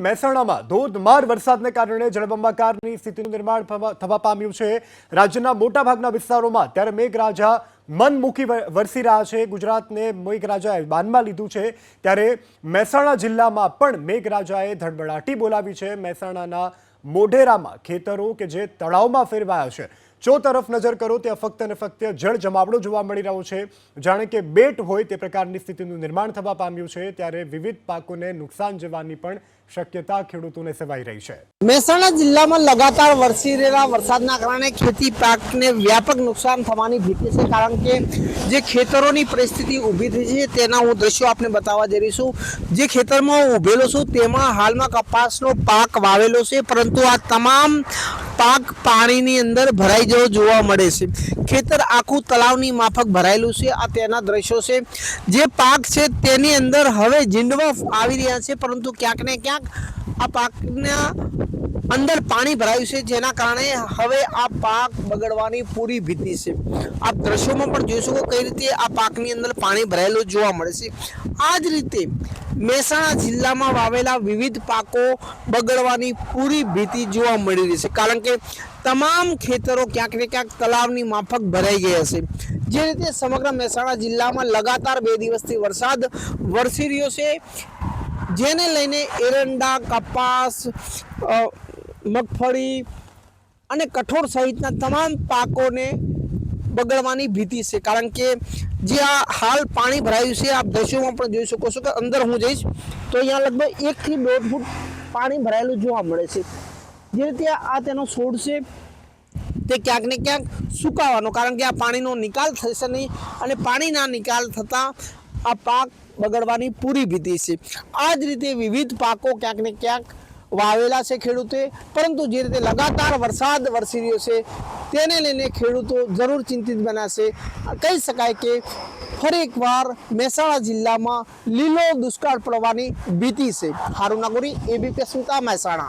મહેસાણામાં ધોધમાર વરસાદને કારણે જળબંબાકારની સ્થિતિનું નિર્માણ થવા પામ્યું છે. રાજ્યના મોટાભાગના વિસ્તારોમાં ત્યારે મેઘરાજા મન મૂકી વરસી રહ્યા છે. ગુજરાતને મેઘરાજાએ બાનમાં લીધું છે. ત્યારે મહેસાણા જિલ્લામાં પણ મેઘરાજાએ ધડબડાટી બોલાવી છે. મહેસાણાના મોઢેરામાં ખેતરો કે જે તળાવમાં ફેરવાયા છે. ચો તરફ નજર કરો ત્યાં ફક્ત અને ફક્ત જળ જમાવડો જોવા મળી રહ્યો છે. જાણે કે બેટ હોય તે પ્રકારની સ્થિતિનું નિર્માણ થવા પામ્યું છે, ત્યારે વિવિધ પાકોને નુકસાન જવાની પણ શક્યતા ખેડૂતોને સેવાઈ રહી છે. મહેસાણા જિલ્લામાં લગાતાર વરસી રહેલા વરસાદના કારણે ખેતી પાકને વ્યાપક નુકસાન થવાની ભીતિ છે, કારણ કે જે ખેતરોની પરિસ્થિતિ ઊભી થઈ છે તેના હું દ્રશ્યો આપને બતાવવા જઈ રહી છું. જે ખેતરમાં હું ઊભેલો છું તેમાં હાલમાં કપાસનો પાક વાવેલો છે, પરંતુ આ તમામ પાક પાણીની અંદર ભરાઈ જેવો જોવા મળે છે. ખેતર આખું તળાવની માફક ભરાયેલું છે. આ તેના દ્રશ્યો છે. જે પાક છે તેની અંદર હવે જીંડવા આવી રહ્યા છે, પરંતુ ક્યાંક ને ક્યાંક આ પાકના અંદર પાણી ભરાયું છે, જેના કારણે હવે આ પાક બગડવાની પૂરી ભીતિ છે. આપ દ્રશ્યોમાં પણ જોઈ શકો કઈ રીતે આ પાકની અંદર પાણી ભરાયેલું જોવા મળે છે. આ જ રીતે મહેસાણા જિલ્લામાં વાવેલા વિવિધ પાકો બગડવાની પૂરી ભીતિ જોવા મળી રહી છે. કારણ કે તમામ ખેતરો ક્યાંક ને ક્યાંક તલાવની માફક ભરાઈ ગયા છે. જે રીતે સમગ્ર મહેસાણા જિલ્લામાં લગાતાર બે દિવસથી વરસાદ વરસી રહ્યો છે. જેને લઈને એરંડા, કપાસ મગફળી અને કઠોળ સહિતના તમામ પાકોને બગડવાની ભીતિ છે. કારણ કે જે આ હાલ પાણી ભરાયું છે, આપ દ્રશ્યોમાં પણ જોઈ શકો છો કે અંદર હું જઈશ તો અહીંયા લગભગ એકથી દોઢ ફૂટ પાણી ભરાયેલું જોવા મળે છે. જે રીતે આ તેનો છોડ છે, તે ક્યાંક ને ક્યાંક સુકાવાનો, કારણ કે આ પાણીનો નિકાલ થશે નહીં અને પાણીના નિકાલ થતાં આ પાક બગડવાની પૂરી ભીતિ છે. આ જ રીતે વિવિધ પાકો ક્યાંક ને ક્યાંક વાવેલા છે ખેડૂતે. પરંતુ જે રીતે લગાતાર વરસાદ વરસી રહ્યો છે, તેને લઈને ખેડૂતો જરૂર ચિંતિત બનાશે કહી શકાય કે ફરી એકવાર મહેસાણા જિલ્લામાં લીલો દુષ્કાળ પડવાની ભીતિ છે. હારુનગરી એબી એબીપી સુતા મહેસાણા.